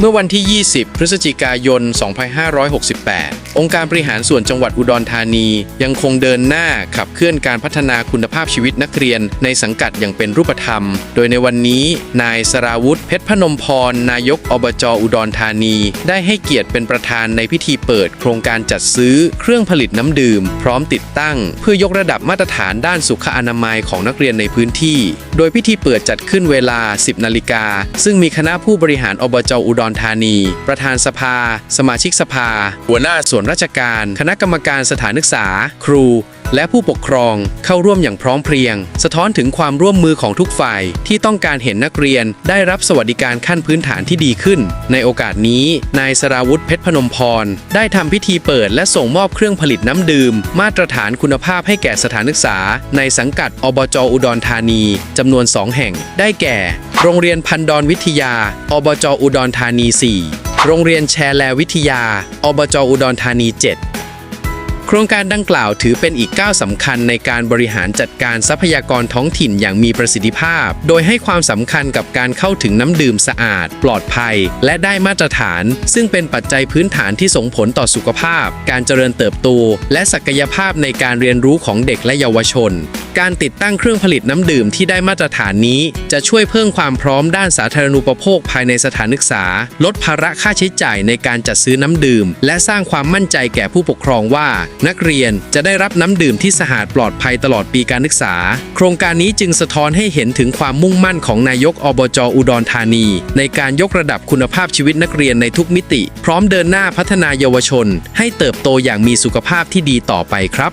เมื่อวันที่ 20 พฤศจิกายน 2568 องค์การบริหารส่วนจังหวัดอุดรธานี ยังคงเดินหน้าขับเคลื่อนการพัฒนาคุณภาพชีวิตนักเรียน ในสังกัดอย่างเป็นรูปธรรม โดยในวันนี้ นายสราวุธเพชรพนมพร นายกอบจอุดรธานี ได้ให้เกียรติเป็นประธานในพิธีเปิด โครงการจัดซื้อเครื่องผลิตน้ำดื่ม พร้อมติดตั้ง เพื่อยกระดับมาตรฐานด้านสุขอนามัยของนักเรียนในพื้นที่ โดยพิธีเปิดจัดขึ้นเวลา 10 นาฬิกาซึ่งมีคณะผู้บริหารอบจอุดรรธานี ประธานสภา สมาชิกสภา หัวหน้าส่วนราชการ คณะกรรมการสถานศึกษา ครู และผู้ปกครองเข้าร่วมอย่างพร้อมเพรียง สะท้อนถึงความร่วมมือของทุกฝ่าย ที่ต้องการเห็นนักเรียนได้รับสวัสดิการขั้นพื้นฐานที่ดีขึ้น ในโอกาสนี้ นายสราวุธเพชรพนมพร ได้ทำพิธีเปิดและส่งมอบเครื่องผลิตน้ำดื่ม มาตรฐานคุณภาพให้แก่สถานศึกษา ในสังกัดอบจอุดรธานีจำนวน 2 แห่ง ได้แก่ โรงเรียนพันดอนวิทยา อบจอุดรธานี 4 โรงเรียนแชร์แลวิทยา อบจอุดรธานี 7 โครงการดังกล่าวถือเป็นอีกก้าวสำคัญในการบริหารจัดการทรัพยากรท้องถิ่นอย่างมีประสิทธิภาพ โดยให้ความสำคัญกับการเข้าถึงน้ำดื่มสะอาด ปลอดภัย และได้มาตรฐาน ซึ่งเป็นปัจจัยพื้นฐานที่ส่งผลต่อสุขภาพ การเจริญเติบโตและศักยภาพในการเรียนรู้ของเด็กและเยาวชน การติดตั้งเครื่องผลิตน้ำดื่มที่ได้มาตรฐานนี้ จะช่วยเพิ่มความพร้อมด้านสาธารณูปโภคภายในสถานศึกษา ลดภาระค่าใช้จ่ายในการจัดซื้อน้ำดื่ม และสร้างความมั่นใจแก่ผู้ปกครองว่า นักเรียนจะได้รับน้ำดื่มที่สะอาดปลอดภัยตลอดปีการศึกษา โครงการนี้จึงสะท้อนให้เห็นถึงความมุ่งมั่นของนายกอบจอุดรธานี ในการยกระดับคุณภาพชีวิตนักเรียนในทุกมิติ พร้อมเดินหน้าพัฒนาเยาวชน ให้เติบโตอย่างมีสุขภาพที่ดีต่อไปครับ